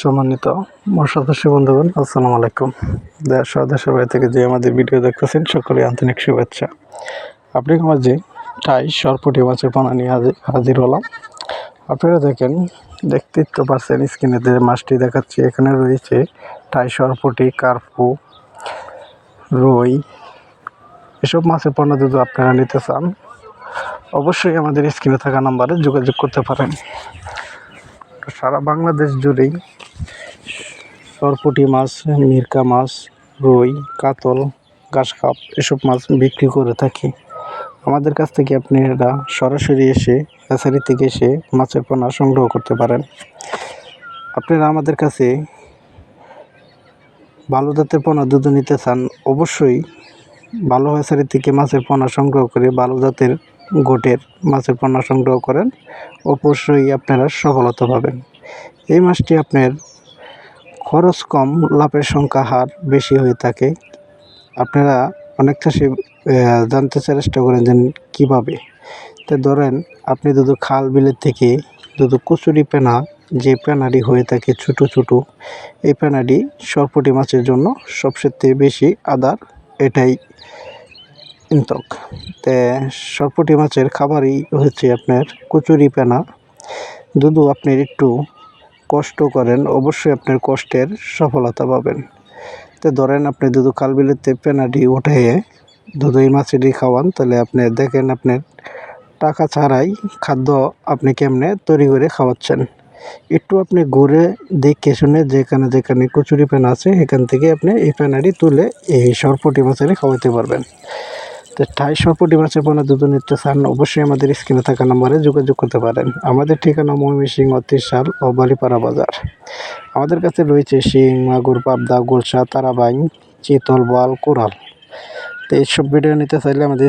সম্মানিত মশাদর্শী বন্ধুগণ, আসসালামু আলাইকুম। দেশ দেশের বাইরে থেকে যে আমাদের ভিডিও দেখতেছেন সকলে আন্তরিক শুভেচ্ছা। আপনি মাঝে টাই সরপুটি মাছের পানা নিয়ে হাজির হলাম। আপনারা দেখেন দেখতেই তো পারছেন স্ক্রিনে যে মাছটি দেখাচ্ছি, এখানে রয়েছে টাই সরপুটি, কার্পু, রুই। এসব মাছের পণ্য যদি আপনারা নিতে চান, অবশ্যই আমাদের স্ক্রিনে থাকা নাম্বারে যোগাযোগ করতে পারেন। সারা বাংলাদেশ জুড়েই সরপুটি মাছ, মিরকা মাছ, রুই, কাতল ঘাসকাপ এসব মাছ বিক্রি করে থাকি। আমাদের কাছ থেকে আপনি আপনারা সরাসরি এসে হ্যাচারি থেকে এসে মাছের পোনা সংগ্রহ করতে পারেন। আপনারা আমাদের কাছে ভালো জাতের পোনা দুধ নিতে চান, অবশ্যই ভালো হ্যাচারি থেকে মাছের পোনা সংগ্রহ করে ভালো জাতের গোটের মাছের পণ্য সংগ্রহ করেন অবশ্যই আপনারা সফলতা পাবেন। এই মাছটি আপনার খরচ কম, লাভের সংখ্যা হার বেশি হয়ে থাকে। আপনারা অনেক চাষি জানতে চেষ্টা করেন যে কীভাবে। তো ধরেন, আপনি যদি খাল বিলের থেকে যদি কচুরি পেনা, যে পেনাটি হয়ে থাকে ছোটো ছোটো, এই পেনাটি সরপুটি মাছের জন্য সবচেয়ে বেশি আদার। এটাই ইন্তক তে সরপুটি মাছের খাবারই হচ্ছে আপনার কচুরি পেনা। যদি আপনি একটু কষ্ট করেন, অবশ্যই আপনার কষ্টের সফলতা পাবেন। তো ধরেন আপনি দুধু খালবিলেতে পেনাটি উঠে দুধু এই মাছেরই খাওয়ান, তাহলে আপনি দেখেন আপনার টাকা ছাড়াই খাদ্য আপনি কেমনে তৈরি করে খাওয়াচ্ছেন। একটু আপনি ঘুরে দেখে শুনে যেখানে যেখানে কচুরি পেনা আছে, এখান থেকে আপনি এই পেনাটি তুলে এই সরপটি মাছেরই খাওয়াতে পারবেন। তো ঠাই সম্পর্কে মাছের পণ্য দুধ নিতে চান, অবশ্যই আমাদের স্ক্রিনে থাকা নম্বরে যোগাযোগ করতে পারেন। আমাদের ঠিকানা ময়মনসিং অতিশাল ও বালিপাড়া বাজার। আমাদের কাছে রয়েছে শিং, মাগুর, পাবদা গোলসা তারাবাইন, চিতল বাল কোরাল। তো এইসব ভিডিও নিতে চাইলে আমাদের